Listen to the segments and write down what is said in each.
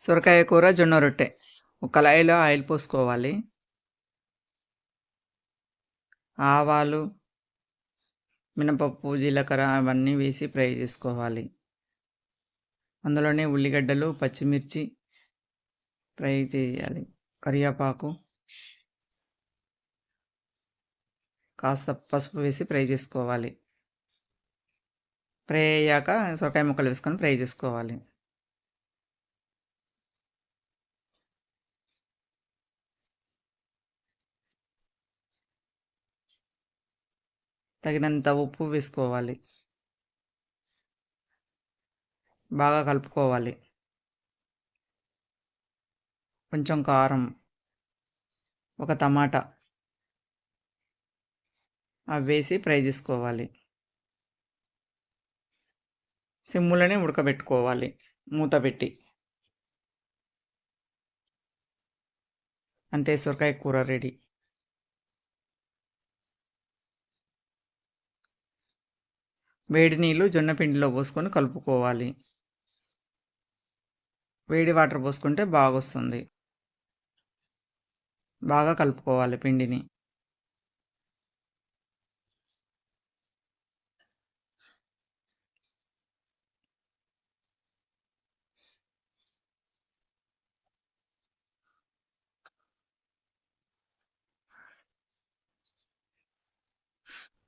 సొరకాయ కూర జొన్న రొట్టె. ఒక కళాయిలో ఆయిల్ పోసుకోవాలి. ఆవాలు మినపప్పు జీలకర్ర అవన్నీ వేసి ఫ్రై చేసుకోవాలి. అందులోనే ఉల్లిగడ్డలు పచ్చిమిర్చి ఫ్రై చేయాలి. కరివేపాకు కాస్త పసుపు వేసి ఫ్రై చేసుకోవాలి. ఫ్రై అయ్యాక సొరకాయ ముక్కలు వేసుకొని ఫ్రై చేసుకోవాలి. తగినంత ఉప్పు వేసుకోవాలి. బాగా కలుపుకోవాలి. కొంచెం కారం ఒక టమాటా అవి వేసి ఫ్రై చేసుకోవాలి. సిమ్ములనే ఉడకబెట్టుకోవాలి మూత పెట్టి. అంతే సొరకాయ కూర రెడీ. వేడి నీళ్ళు జొన్న పిండిలో పోసుకొని కలుపుకోవాలి. వేడి వాటర్ పోసుకుంటే బాగొస్తుంది. బాగా కలుపుకోవాలి పిండిని.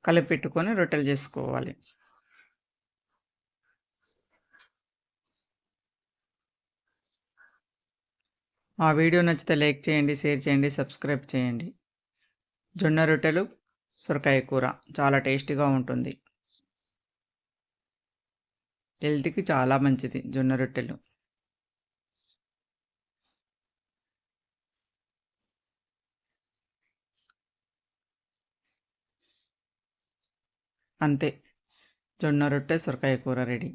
కలిపి పెట్టుకొని రొట్టెలు చేసుకోవాలి. మా వీడియో నచ్చితే లైక్ చేయండి షేర్ చేయండి సబ్స్క్రైబ్ చేయండి. జొన్న రొట్టెలు సొరకాయ కూర చాలా టేస్టీగా ఉంటుంది. హెల్త్కి చాలా మంచిది జొన్న రొట్టెలు. అంతే. జొన్న రొట్టె సొరకాయ కూర రెడీ.